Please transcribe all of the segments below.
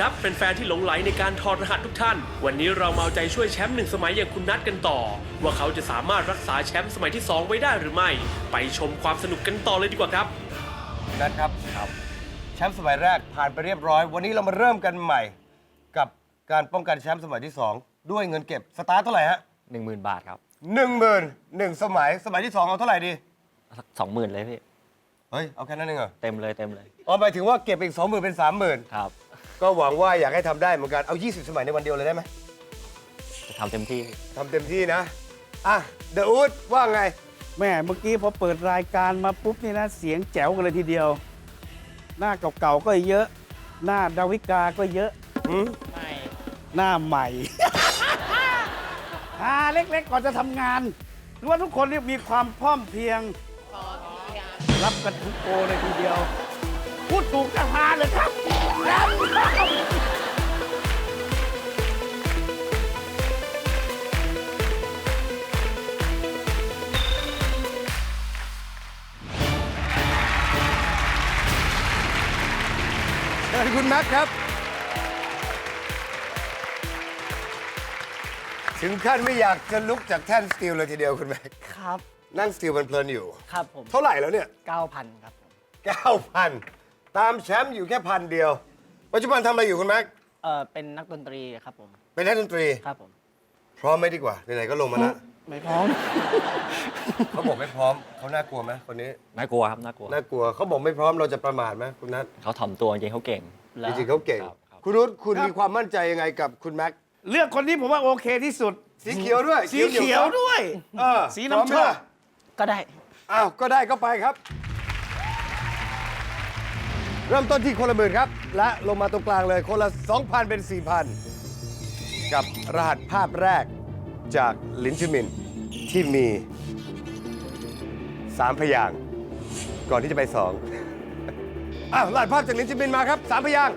ครับเป็นแฟนๆที่หลงไหลในการถอดรหัสทุกท่าน วันนี้เรามาเอาใจช่วยแชมป์หนึ่งสมัยอย่างคุณนัทกันต่อ ว่าเขาจะสามารถรักษาแชมป์สมัยที่ 2 ไว้ได้หรือไม่ ไปชมความสนุกกันต่อเลยดีกว่าครับนัทครับครับ แชมป์สมัยแรกผ่านไปเรียบร้อย วันนี้เรามาเริ่มกันใหม่ กับการป้องกันแชมป์สมัยที่ 2 ด้วยเงินเก็บสตาร์ทเท่าไหร่ฮะหนึ่งหมื่นบาทครับหนึ่งหมื่นหนึ่งสมัยสมัยที่2เอาเท่าไหร่ดีสักสองหมื่นเลยพี่เฮ้ยเอาแค่นั้นเองเหรอเต็มเลยเต็มเลยอ๋อหมายถึงว่าเก็บอีก20,000เป็น30,000ครับ ก็หวังว่าอยากให้ทำได้เหมือนกัน เอา 20 สมัยในวันเดียวเลยได้ไหมจะทำเต็มที่พี่ ทำเต็มที่นะ อะเดอะอูดว่าไง แม่เมื่อกี้พอเปิดรายการมาปุ๊บนี่นะเสียงแจ๋วกันเลยทีเดียว หน้าเก่าๆก็เยอะ หน้าดาวิกาก็เยอะ หืมหน้าใหม่ฮาเล็กๆก่อนจะทำงานหรือว่าทุกคนนี่มีความพร้อมเพรียง รับกันทุกโกเลยทีเดียว พูดถูกก็ฮาเลยครับครับ เชิญคุณแม็กครับ ถึงขั้นไม่อยากจะลุกจากแท่นสตีลเลยทีเดียวคุณแม็กครับ นั่งสตีลเพลินๆอยู่ ครับผมเท่าไหร่แล้วเนี่ย 9,000 ครับผม 9,000 ตามแชมป์อยู่แค่พันเดียว ปัจจุบันทำอะไรอยู่คุณแม็ก เออเป็นนักดนตรีครับผมเป็นนักดนตรี ครับผมพร้อมไหมดีกว่า ไหนๆ ก็ลงมาแล้วไม่พร้อม เขาบอกไม่พร้อม เขาน่ากลัวไหมคนนี้ น่ากลัวครับน่ากลัวน่ากลัว เขาบอกไม่พร้อม เราจะประมาทไหมคุณนัทเขาถ่อมตัวจริงๆเขาเก่ง จริงๆเขาเก่ง ครับครับ คุณรุตคุณมีความมั่นใจยังไงกับคุณแม็ก เลือกคนนี้ผมว่าโอเคที่สุด สีเขียวด้วยสีเขียวด้วย เออสีน้ำโชคพร้อมไหมล่ะ ก็ได้ อ้าว ก็ได้ก็ไปครับ เริ่มต้นที่คนละหมื่นครับ และลงมาตรงกลางเลยคนละ 2,000 เป็น 4,000 กับรหัสภาพแรกจากลินชิมิน ที่มี 3 พยางค์ก่อนที่จะไป 2 อ้าวรหัสภาพจากลินชิมินมาครับ 3 พยางค์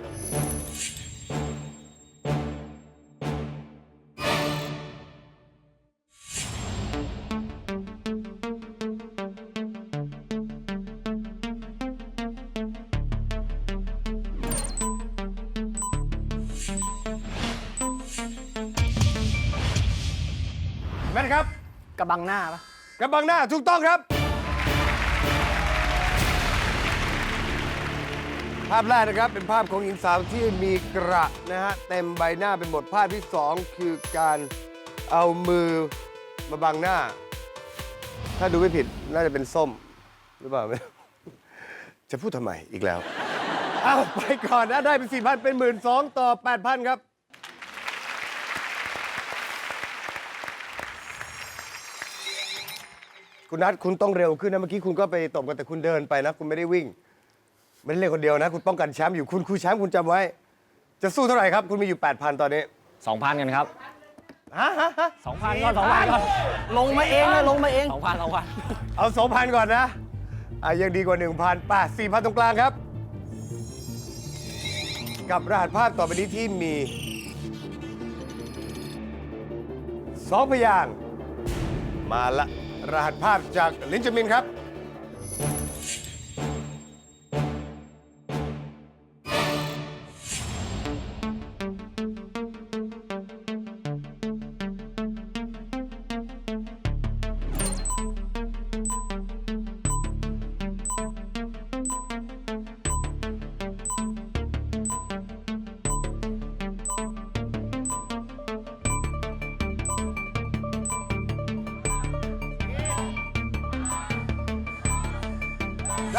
ระบังหน้าปะกระบังหน้าถูกต้องครับ ภาพแรกนะครับเป็นภาพของหญิงสาวที่มีกระนะฮะเต็มใบหน้าเป็นหมดภาพที่สองคือการเอามือมาบังหน้า ถ้าดูไม่ผิดน่าจะเป็นส้มหรือเปล่าไม่รู้จะพูดทำไมอีกแล้ว เอาไปก่อนนะได้เป็น4,000เป็น1 2 0 0ต่อ8,000ครับ คุณนัทคุณต้องเร็วขึ้นนะเมื่อกี้คุณก็ไปตบกันแต่คุณเดินไปนะ คุณไม่ได้วิ่ง ไม่ได้เล่นคนเดียวนะ คุณป้องกันแชมป์อยู่คุณคือแชมป์คุณจำไว้ จะสู้เท่าไหร่ครับ คุณมีอยู่8,000ตอนนี้2,000กันครับฮะฮะฮะ2,000ก่อน2,000ก่อนลงมาเองนะลงมาเอง2,000 2,000เอา2,000ก่อนนะอะยังดีกว่า1,000ป่ะ4,000ตรงกลางครับ กับรหัสภาพต่อไปนี้ที่มีสองพยางค์มาละ รหัสภาพจากลินจามินครับ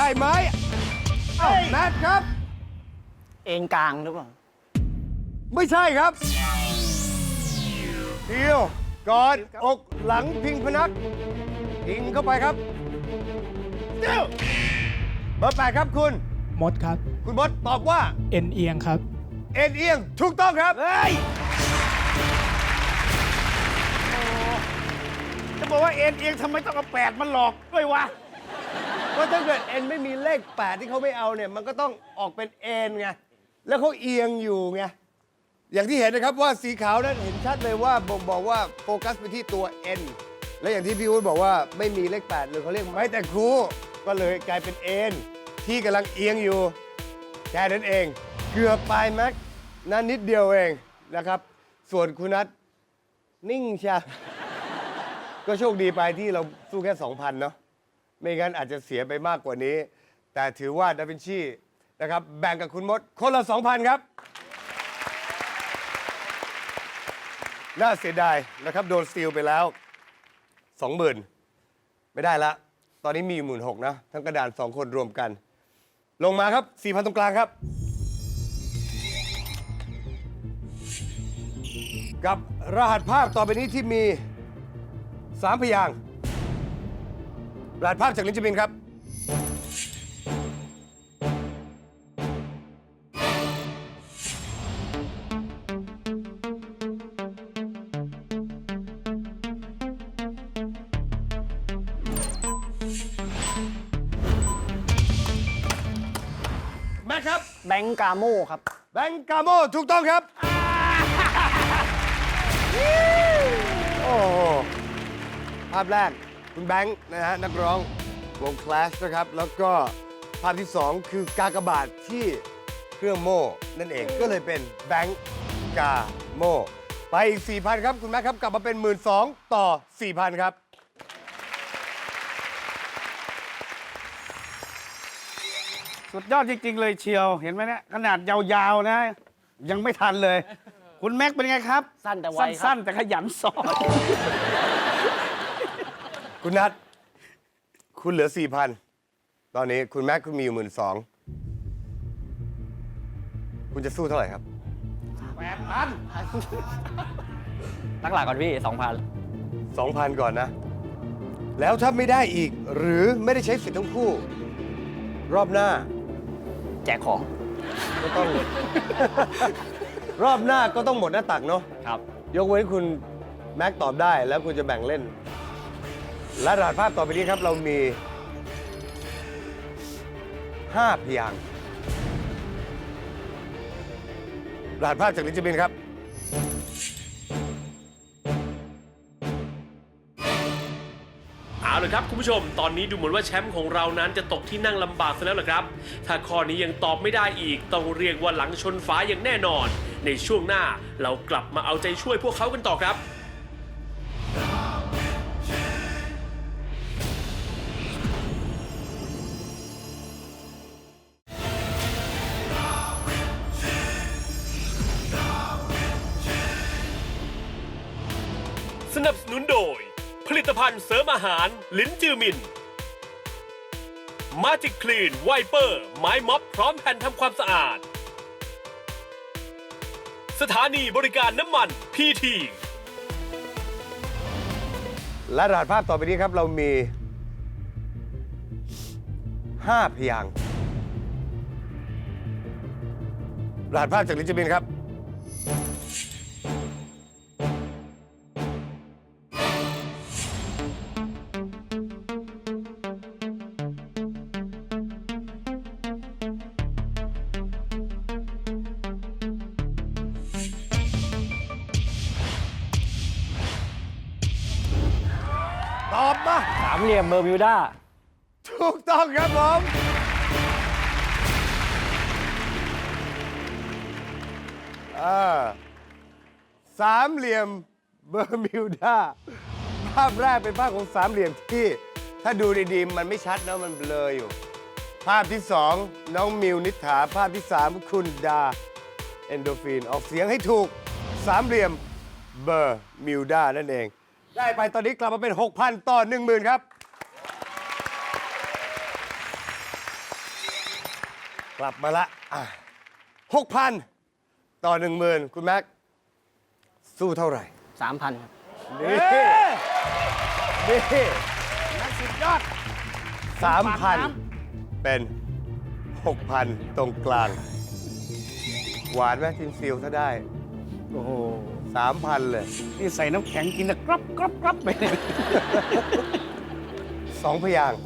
ได้ไหมเอ้านัดครับ เองกลางหรือเปล่า ไม่ใช่ครับเดียวกอดอกหลังพิงพนักพิงเข้าไปครับเดียวเบอร์แปดครับคุณ มดครับ คุณมดตอบว่า เอ็นเอียงครับ เอ็นเอียงถูกต้องครับ เฮ้ยโอ้จะบอกว่าเอ็นเอียงทำไมต้องเอาแปดมาหลอกด้วยวะ ก็ถ้าเกิดเอ็นไม่มีเลข 8 ที่เขาไม่เอาเนี่ย มันก็ต้องออกเป็นเอ็นไง แล้วเขาเอียงอยู่ไง อย่างที่เห็นนะครับว่าสีขาวนั้นเห็นชัดเลยว่าบ่งบอกว่าโฟกัสไปที่ตัว N และอย่างที่พี่วุฒิบอกว่าไม่มีเลข 8 เลยเขาเรียกไม้แต่ครูก็เลยกลายเป็น N ที่กำลังเอียงอยู่แค่นั้นเอง เกือบไปแม็กนั่นนิดเดียวเองนะครับ ส่วนคุณนัทนิ่งใช่ก็โชคดีไปที่เราสู้แค่ 2,000 เนาะ ไม่งั้นอาจจะเสียไปมากกว่านี้ แต่ถือว่าดาวินชีนะครับแบ่งกับคุณมดคนละ 2,000 ครับ น่าเสียดายนะครับโดนสตีลไปแล้ว 20,000 ไม่ได้ละ ตอนนี้มีอยู่หมื่นหกนะ ทั้งกระดาน 2 คนรวมกัน ลงมาครับ 4,000 ตรงกลางครับ กับรหัสภาพต่อไปนี้ที่มี 3 พยางค์ รหัสภาพจากลินจิบินครับ แม่ครับ แบงก์กาโมครับ แบงก์กาโมถูกต้องครับ โอ้โหภาพแรก คุณแบงค์นะฮะนักร้องวง Clash นะครับ แล้วก็ภาพที่ 2 คือกากบาทที่เครื่องโม่นั่นเองก็เลยเป็นแบงค์กาโมไปอีก 4,000 ครับ คุณแม่ครับ กลับมาเป็น 1 2 0 0ต่อ 4,000 ครับ สุดยอดจริง ๆ เลยเชียว เห็นไหมเนี่ยขนาดยาวๆนะ ยังไม่ทันเลย คุณแม็กเป็นไงครับ สั้นแต่ไวครับ สั้นๆแต่ขยันสอน คุณนัทคุณเหลือ4,000ตอนนี้คุณแม็กคุณมีอยู่12,000คุณจะสู้เท่าไหร่ครับแปดพันตั้งหลักก่อนพี่2,000 2,000ก่อนนะ แล้วถ้าไม่ได้อีก หรือไม่ได้ใช้สิทธิ์ทั้งคู่ รอบหน้า แจกของก็ต้อง รอบหน้าก็ต้องหมดหน้าตักเนาะครับ ยกเว้นคุณแม็กตอบได้แล้วคุณจะแบ่งเล่น และรหัสภาพต่อไปนี้ครับเรามี 5 พยางค์รหัสภาพจากลินจิบินครับ เอาเลยครับคุณผู้ชม ตอนนี้ดูเหมือนว่าแชมป์ของเรานั้นจะตกที่นั่งลำบากซะแล้วล่ะครับ ถ้าข้อนี้ยังตอบไม่ได้อีก ต้องเรียกว่าหลังชนฟ้าอย่างแน่นอน ในช่วงหน้าเรากลับมาเอาใจช่วยพวกเขากันต่อครับ อาหาร ลิ้นจือมิน มาจิกคลีนไวเปอร์ ไม้ม็อบพร้อมแผ่นทำความสะอาด สถานีบริการน้ำมันพีทีและรหัสภาพต่อไปนี้ครับเรามี 5 พยางค์รหัสภาพจากลินจิบินครับ เบอร์มิวด้าถูกต้องครับผม อ่าสามเหลี่ยมเบอร์มิวดาภาพแรกเป็นภาพของสามเหลี่ยมที่ ถ้าดูดีๆ มันไม่ชัดนะมันเบลออยู่ ภาพที่สองน้องมิวนิษฐา ภาพที่สามคุณดา เอนโดฟิน ออกเสียงให้ถูกสามเหลี่ยมเบอร์มิวดานั่นเอง ได้ไปตอนนี้กลับมาเป็น 6,000 ต่อ 10,000 ครับ กลับมาละหกพันต่อหนึ่งหมื่นคุณแม็ก สู้เท่าไหร่3,000ครับนี่นี่นักสุดยอดสามพันเป็น6,000ตรงกลาง หวานไหมทิมซิลถ้าได้ โอ้โห3,000เลย นี่ใส่น้ำแข็งกินนะกรับกรับกรับไปเลยสองพยางค์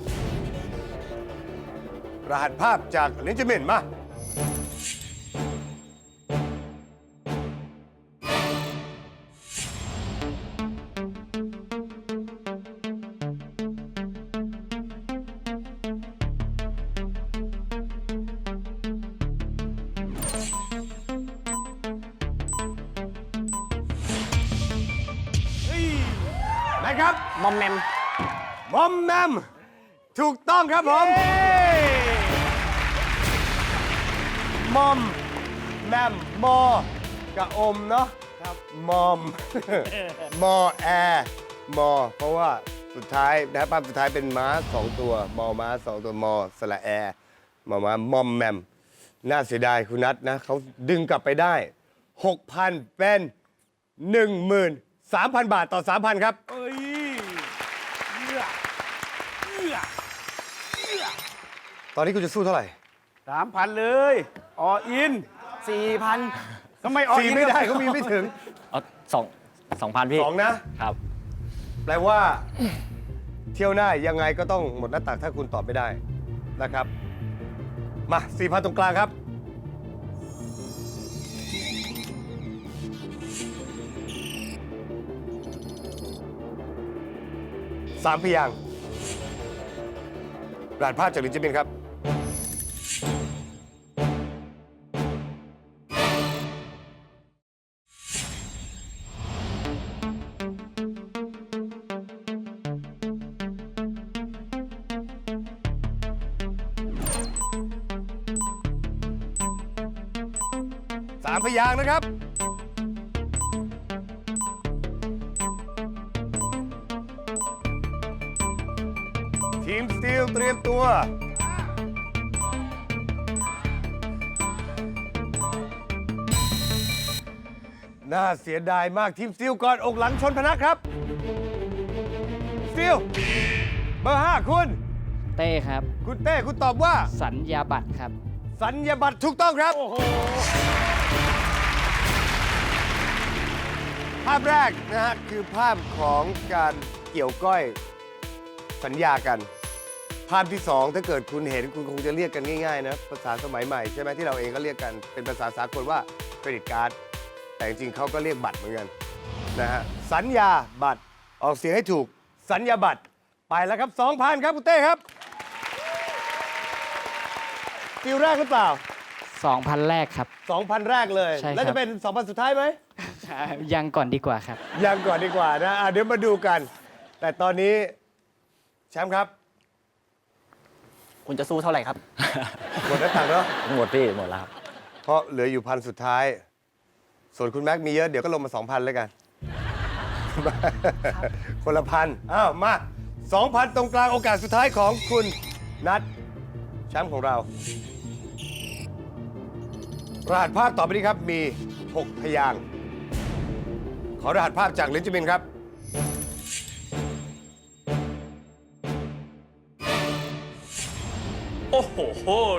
รหัสภาพจากลินจามินมา นะครับ มอมแมม มอมแมม ถูกต้องครับผม มอมแมมมอกับอมเนาะครับมอม มอแอร์มอ เพราะว่าสุดท้ายนะครับภาพสุดท้ายเป็นม้าสองตัว มอม้าสองตัวมอสระแอร์มอม้ามอมแมม น่าเสียดายคุณนัทนะเขาดึงกลับไปได้ 6,000 เป็น 13,000 บาทต่อ 3,000 ครับ เอ้ยเอื้อเอื้อตอนนี้คุณจะสู้เท่าไหร่ สามพันเลยออิน4,000ทำไมอสี่อินไม่ได้เขามีไม่ถึงเอาสองสองพันพี่สองนะ ครับ แปลว่า เที่ยวหน้ายังไงก็ต้องหมดหน้าตักถ้าคุณตอบไม่ได้นะครับ มาสี่พันตรงกลางครับ สามพยางค์รหัสภาพจากลินจิบินครับ สามพยางค์นะครับ ทีมสตีลเตรียมตัว น่าเสียดายมากทีมสตีลก่อนอกหลังชนพนักครับสตีลเบอร์ห้าคุณ เต้ครับ คุณเต้คุณตอบว่า สัญญาบัตรครับ สัญญาบัตรถูกต้องครับ โอ้โห ภาพแรกนะฮะคือภาพของการเกี่ยวก้อยสัญญากัน ภาพที่สองถ้าเกิดคุณเห็นคุณคงจะเรียกกันง่ายๆนะภาษาสมัยใหม่ใช่ไหมที่เราเองก็เรียกกันเป็นภาษาสากลว่าเครดิตการ์ดแต่จริงๆเขาก็เรียกบัตรเหมือนกันนะฮะสัญญาบัตรออกเสียงให้ถูกสัญญาบัตรไปแล้วครับ2,000ครับคุณเต้ครับฟิลแรกหรือเปล่า 2,000 แรกครับ 2,000 แรกเลย ใช่ครับ แล้วจะเป็น 2,000 สุดท้ายไหม ยังก่อนดีกว่าครับ ยังก่อนดีกว่านะอะเดี๋ยวมาดูกัน แต่ตอนนี้แชมป์ครับคุณจะสู้เท่าไหร่ครับ หมดหน้าตักเนาะหมดพี่หมดแล้วครับ เพราะเหลืออยู่พันสุดท้าย ส่วนคุณแม็กมีเยอะเดี๋ยวก็ลงมา2,000แล้วกัน คนละพันอ้าวมา2,000ตรงกลางโอกาสสุดท้ายของคุณนัทแชมป์ของเรา รหัสภาพต่อไปนี้ครับมี 6 พยางค์ ขอรหัสภาพจากลินจามินครับ โอ้โห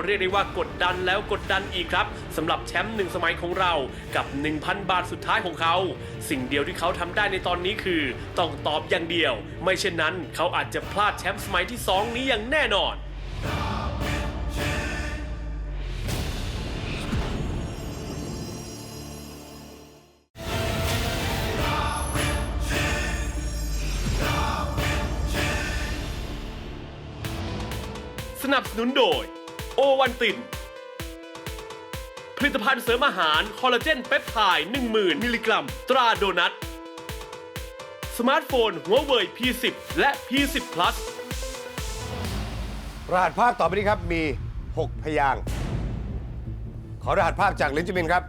เรียกได้ว่ากดดันแล้วกดดันอีกครับสำหรับแชมป์หนึ่งสมัยของเรากับ 1,000 บาทสุดท้ายของเขา สิ่งเดียวที่เขาทำได้ในตอนนี้คือ ต้องตอบอย่างเดียว ไม่เช่นนั้นเขาอาจจะพลาดแชมป์สมัยที่ 2 นี้อย่างแน่นอน สนับสนุนโดย โอวันติน ผลิตภัณฑ์เสริมอาหารคอลลาเจนเปปไทด์10,000 มิลลิกรัม ตราโดนัท สมาร์ทโฟนหัวเว่ย P10 และ P10 Plus รหัสภาพต่อไปนี้ครับมี 6 พยางค์ขอรหัสภาพจากลินจามินครับ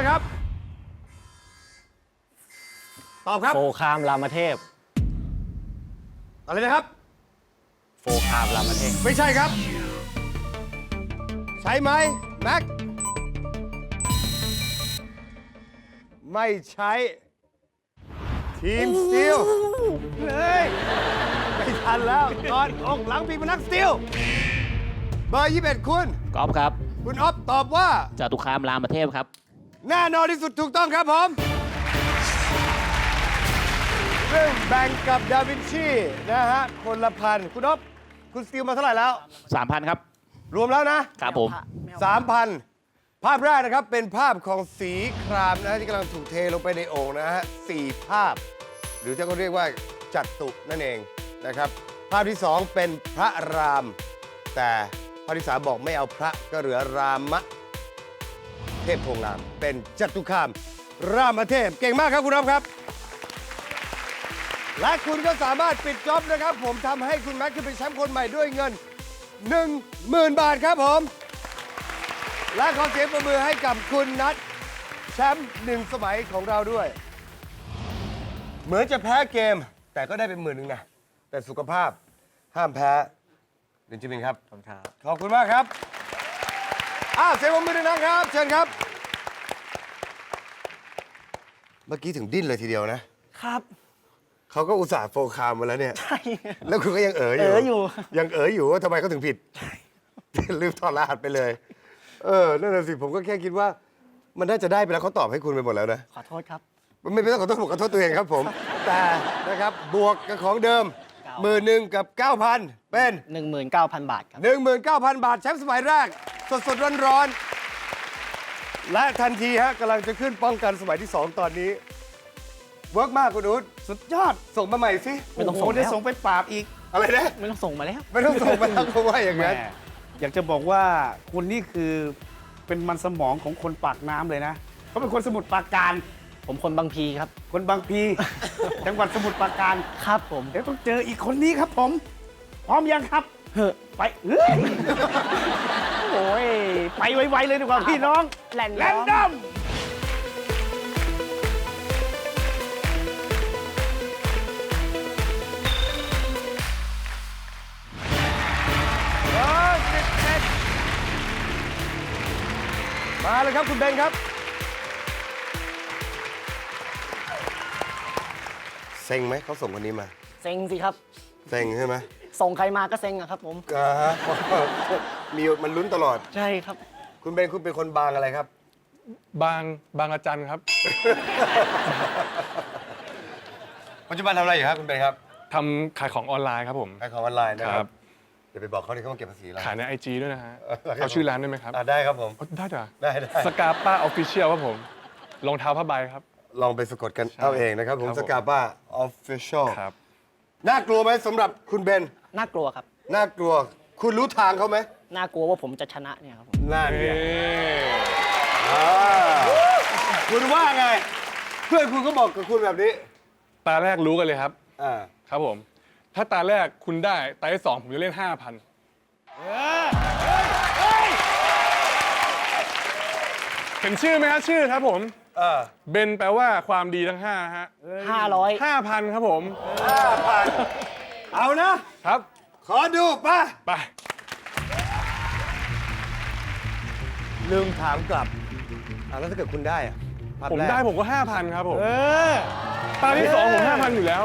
คุณนัทครับ ตอบครับ โฟคามรามเทพ อะไรนะครับ โฟคามรามเทพ ไม่ใช่ครับ ใช่ไหมแม็ก ไม่ใช้ทีมสตีลเลยไม่ทันแล้วกอดอกหลังปีกพนักสตีลเบอร์ 21 คุณ กอล์ฟครับ คุณอ๊อฟตอบว่าจตุคามรามเทพครับ แน่นอนที่สุดถูกต้องครับผมซึ่งแบ่งกับดาวินชีนะฮะ คนละพันคุณอ๊อฟคุณสตีลมาเท่าไหร่แล้ว3,000ครับ รวมแล้วนะ ครับผม 3,000 ภาพแรกนะครับ เป็นภาพของสีครามนะฮะที่กำลังถูกเทลงไปในโอ่งนะฮะสี่ภาพ หรือที่เขาเรียกว่าจัตุนั่นเองนะครับ ภาพที่ 2 เป็นพระราม แต่ภาพที่สามบอกไม่เอาพระก็เหลือรามะเท พโพงาม เป็นจัตุคาม รามเทพ เก่งมากครับคุณรับครับ และคุณก็สามารถปิดจ็อบนะครับ ผมทำให้คุณแม็กซ์ขึ้นเป็นแชมป์คนใหม่ด้วยเงิน 10,000 บาทครับผม และขอเสียงประมือให้กับคุณนัทแชมป์หนึ่งสมัยของเราด้วย เหมือนจะแพ้เกม แต่ก็ได้เป็นหมื่นหนึ่งนะ แต่สุขภาพห้ามแพ้เดนจิมินครับ ขอบคุณครับ ขอบคุณมากครับ อ้าวเสียงปรบมือดังๆครับ เชิญครับ เมื่อกี้ถึงดิ้นเลยทีเดียวนะ ครับ เขาก็อุตส่าห์โฟคามมาแล้วเนี่ย ใช่ แล้วคุณก็ยังเอ๋ออยู่ เอ๋ออยู่ ยังเอ๋ออยู่ว่าทำไมเขาถึงผิด ลืมถอดรหัสไปเลย เออ นั่นน่ะสิ ผมก็แค่คิดว่า มันน่าจะได้ไปแล้วเขาตอบให้คุณไปหมดแล้วนะ ขอโทษครับ ไม่ไม่ต้องขอโทษผมขอโทษตัวเองครับผม แต่นะครับบวกกับของเดิมหมื่นหนึ่งกับ 9,000 เป็น 19,000 บาทครับ 19,000 บาทแชมป์สมัยแรก สดสดร้อนร้อนๆ และทันทีฮะกำลังจะขึ้นป้องกันสมัยที่ 2 ตอนนี้ เวิร์กมากคุณอุ๊ดสุดยอด ส่งมาใหม่สิไม่ต้องโโหส่งแล้ว ได้ส่งไปปราบอีก อะไรนะ ไม่ต้องส่งมาแล้วไม่ต้องส่งมาแล้วเพราะว่าอย่างแหม่นั้น อยากจะบอกว่าคุณนี่คือเป็นมันสมองของคนปากน้ำเลยนะเขาเป็นคนสมุทรปราการ ผมคนบางพีครับ คนบางพี จังหวัดสมุทรปราการ ครับผม เดี๋ยวต้องเจออีกคนนี้ครับผม พร้อมยังครับ เฮ้อ ไปเฮ้ยโอ้ยไปไวๆเลยดีกว่าพี่น้องแลนดอมแลนดอมเบอร์สิบเอ็ดมาเลยครับคุณเบนครับ เซ็งไหมเขาส่งคนนี้มา เซ็งสิครับ เซ็งใช่ไหม ส่งใครมาก็เซ็งอะครับผม อ่าฮะมีมันลุ้นตลอด ใช่ครับ คุณเบนคุณเป็นคนบางอะไรครับ บางบางอาจันครับปัจจุบันทำอะไรอยู่ครับคุณเบนครับทำขายของออนไลน์ครับผม ขายของออนไลน์นะคครัรับบอย่าไปบอกเขาที่เขามาเก็บภาษีเราขายในไอจด้วยนะฮะ เออครับเอาชื่อร้านได้ไหมครับอ่าได้ครับผมอ๋อได้จ้ะได้ได้ สกาป้าออฟฟิเชียลครับผมรองเท้าผ้าใบครับ ลองไปสะกดกันใช่เอาเองนะครับผมครับผมสกาป้าออฟฟิเชียลครับ น่ากลัวไหมสำหรับคุณเบน น่ากลัวครับ น่ากลัว คุณรู้ทางเขาไหมน่ากลัวว่าผมจะชนะเนี่ยครับผมน่าเอ๊เนี่ยะอ่าคุณว่าไง เพื่อนคุณก็บอกกับคุณแบบนี้ตาแรกรู้กันเลยครับ อ่าครับผม ถ้าตาแรกคุณได้ ตาที่สองผมจะเล่น5,000เห็นชื่อไหมฮะชื่อครับผมเออเบนแปลว่าความดีทั้งห้าฮะ500 5,000ครับผมห้าพันเอานะ ครับ ขอดูป่ะไปลืมถามกลับอ่าแล้วถ้าเกิดคุณได้อะภาพผมแรกได้ผมก็5,000ครับผมเออ ตาที่สองผม5,000อยู่แล้ว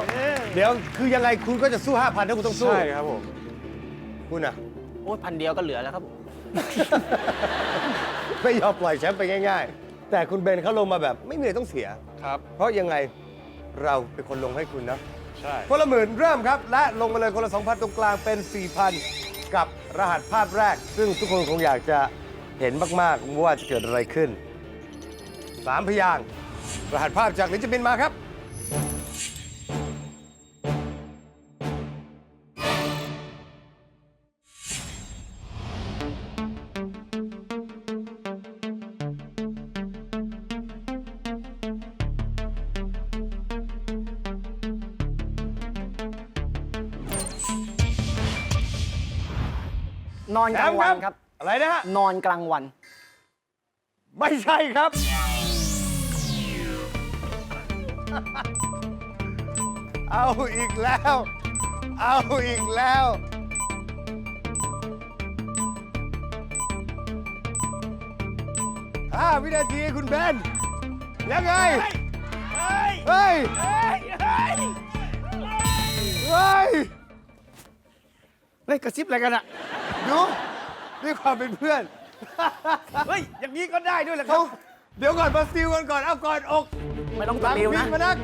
เดี๋ยวคือยังไงคุณก็จะสู้5,000ถ้าคุณต้องสู้ ใช่ครับผม คุณอะ โอ้ยพันเดียวก็เหลือแล้วครับผม ไม่ยอมปล่อยแชมป์ไปง่าย ๆ แต่คุณเบนเขาลงมาแบบไม่มีอะไรต้องเสีย ครับ เพราะยังไงเราเป็นคนลงให้คุณนะใช่ คนละหมื่นเริ่มครับ และลงมาเลยคนละ 2,000 ตรงกลางเป็น 4,000 กับรหัสภาพแรก ซึ่งทุกคนคงอยากจะเห็นมาก ๆ ว่าจะเกิดอะไรขึ้น 3 พยางค์รหัสภาพจากลินจบินมาครับ นอนกลางวันครับ อะไรนะฮะ นอนกลางวัน ไม่ใช่ครับ เอาอีกแล้ว เอาอีกแล้ว ห้าวินาทีคุณเบน ยังไง เฮ้ย เฮ้ย เฮ้ย เฮ้ย เฮ้ย เฮ้ยกระซิบอะไรกันอะ ดูด้วยความเป็นเพื่อน เฮ้ย อย่างนี้ก็ได้ด้วยเหรอครัเขาบ เดี๋ยวก่อนมาซิลกันก่อน เอาก่อนอก ไม่ต้องหลังเร็วพินะ งมานัก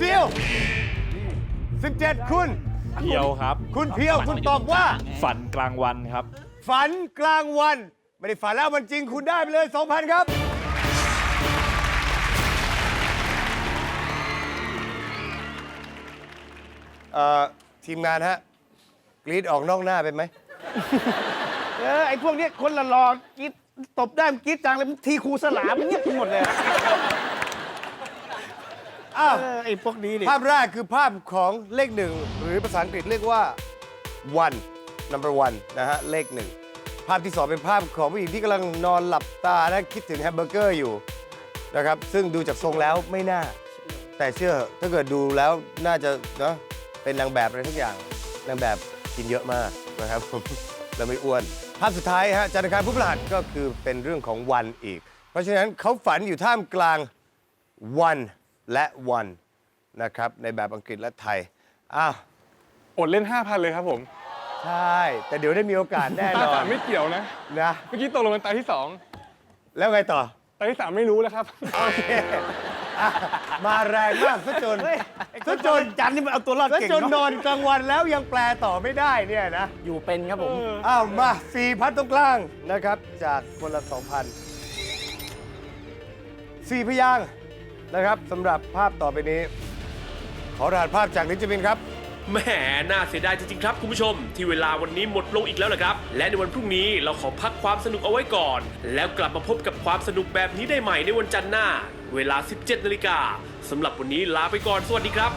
ซิล17 คุณ เพียวครับ คุณเพียว คุณตอบว่า ฝันกลางวันครับ ฝันกลางวัน ไม่ได้ฝันแล้วมันจริงคุณได้ไปเลย 2,000 ครับ เอ่อ ทีมงานฮะ กรีดออกนอกหน้าเป็นไหม เออไอ้พวกเนี้ยคนละรอกิดตบได้มันกรีดจังเลยมันทีครูสลามมันเงียบไปหมดเลยอะอ้าว เออไอ้พวกนี้นี่ภาพแรกคือภาพของเลขหนึ่งหรือภาษาอังกฤษเรียกว่า one number one นะฮะ เลขหนึ่งภาพที่สองเป็นภาพของผู้หญิงที่กำลังนอนหลับตาและคิดถึงแฮมเบอร์เกอร์อยู่นะครับ ซึ่งดูจากทรงแล้วไม่น่า แต่เชื่อถ้าเกิดดูแล้วน่าจะเนาะเป็นนางแบบอะไรทุกอย่างนางแบบกินเยอะมาก นะครับผมแล้วไม่อ้วน ภาพสุดท้ายฮะจันทร์อังคารพุธพฤหัสก็คือเป็นเรื่องของวันอีก เพราะฉะนั้นเขาฝันอยู่ท่ามกลาง one และ one นะครับในแบบอังกฤษและไทย อ้าว อดเล่น 5,000 เลยครับผมใช่ แต่เดี๋ยวได้มีโอกาสแน่ตานอสานมไม่เกี่ยวนะ นะเมื่อกี้ตกลงกันตาที่แล้วไงต่อ2ตาที่ 3 ไม่รู้แล้วครับ โอเคอะมาแรงมากซะจน เฮ้ยไอ้คซะนจนจันทร์นี่มันเอาตัวรอดซะเก่งจนนเนาะอนกลางวันแล้วยังแปลต่อไม่ได้เนี่ยนะ อยู่เป็นครับผม อ้าวมาสี่พันตรงกลางนะครับ จากคนละสองพันสี่พยางค์นะครับสำหรับภาพต่อไปนี้ ขอรหัสภาพจากนิจบินครับ แหมน่าเสียดายจริงๆครับคุณผู้ชม ที่เวลาวันนี้หมดลงอีกแล้วละครับ และในวันพรุ่งนี้เราขอพักความสนุกเอาไว้ก่อน แล้วกลับมาพบกับความสนุกแบบนี้ได้ใหม่ในวันจันทร์หน้าเวลา 17นาฬิกาสำหรับวันนี้ลาไปก่อน สวัสดีครับ